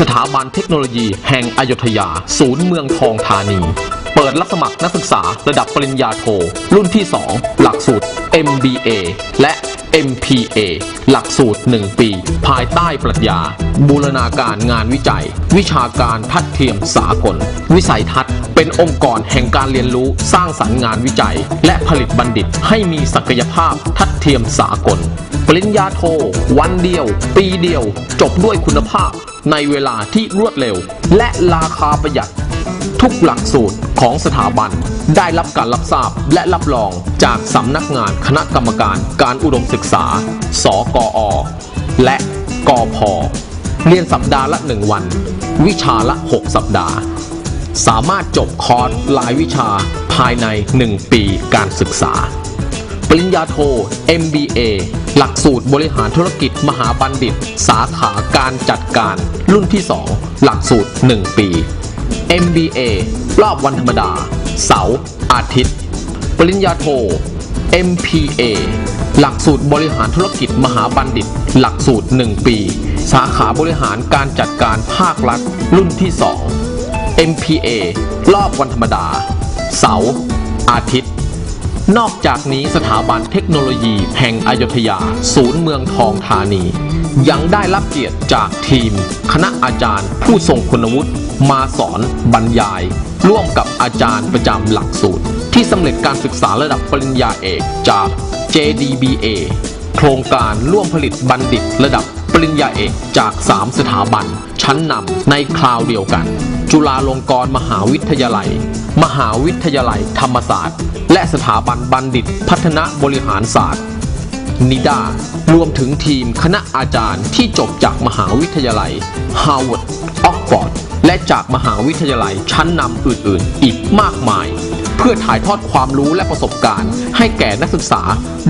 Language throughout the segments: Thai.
สถาบันเทคโนโลยีแห่งอยุธยา ศูนย์เมืองทองธานี เปิดรับสมัครนักศึกษาระดับปริญญาโท รุ่นที่ 2 หลักสูตร MBA และ MPA หลักสูตร 1 ปี ภายใต้ปรัชญา บูรณาการงานวิจัย วิชาการทัดเทียมสากล วิสัยทัศน์ เป็นองค์กรแห่งการเรียนรู้สร้างสรรค์งานวิจัย และผลิตบัณฑิตให้มีศักยภาพทัดเทียมสากล ปริญญาโท วันเดียว ปีเดียว จบด้วยคุณภาพ ในเวลาที่รวดเร็ว และราคาประหยัด ทุกหลักสูตรของสถาบัน ได้รับการรับทราบและรับรองจากสำนักงานคณะกรรมการการอุดมศึกษา สกอ และกอพเรียนสัปดาห์ละ 1 วัน วิชาละ 6 สัปดาห์ สามารถจบคอร์สรายวิชาภายใน 1 ปีการศึกษา ปริญญาโท MBA หลักสูตรบริหารธุรกิจมหาบัณฑิต สาขาการจัดการ รุ่นที่ 2 หลักสูตร 1 ปี MBA รอบวันธรรมดา เสาร์อาทิตย์ ปริญญาโท MPA หลักสูตรบริหารธุรกิจมหาบัณฑิต หลักสูตร 1 ปี สาขาบริหารการจัดการภาครัฐ รุ่นที่ 2 MPA รอบวันธรรมดา เสาร์อาทิตย์ นอกจากนี้สถาบันเทคโนโลยีแห่งอยุธยา ศูนย์เมืองทองธานี ยังได้รับเกียรติจากทีม คณะอาจารย์ ผู้ทรงคุณวุฒิมาสอนบรรยาย ร่วมกับอาจารย์ประจำหลักสูตร ที่สำเร็จการศึกษาระดับปริญญาเอกจาก JDBA โครงการร่วมผลิตบัณฑิตระดับปริญญาเอกจาก 3 สถาบัน ชั้นนำในคราวเดียวกัน จุฬาลงกรณ์มหาวิทยาลัย มหาวิทยาลัยธรรมศาสตร์ และสถาบันบัณฑิตพัฒนาบริหารศาสตร์ นิดารวมถึงทีมคณะอาจารย์ที่จบจากมหาวิทยาลัยฮาร์วาร์ดออกฟอร์ดและจากมหาวิทยาลัยชั้นนำอื่นๆ อีกมากมาย เพื่อถ่ายทอดความรู้และประสบการณ์ ให้แก่นักศึกษา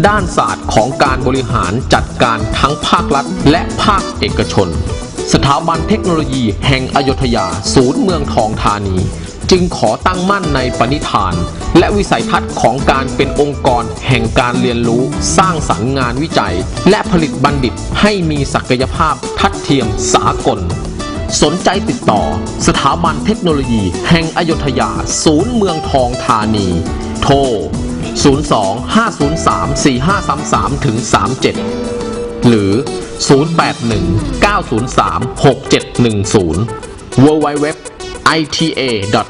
ด้านศาสตร์ของการบริหารจัดการทั้งภาครัฐ และภาคเอกชน สถาบันเทคโนโลยีแห่งอยุธยา ศูนย์เมืองทองธานี จึงขอตั้งมั่นในปณิธาน และวิสัยทัศน์ของการเป็นองค์กรแห่งการเรียนรู้ สร้างสรรค์งานวิจัย และผลิตบัณฑิตให้มีศักยภาพทัดเทียมสากล สนใจติดต่อ สถาบันเทคโนโลยี แห่งอยุธยา ศูนย์เมืองทองธานี โทร 02-503-4533ถึง37 หรือ 081-903-6710 www ita.in.th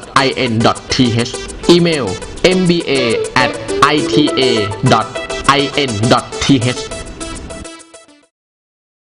อีเมล mba at ita.in.th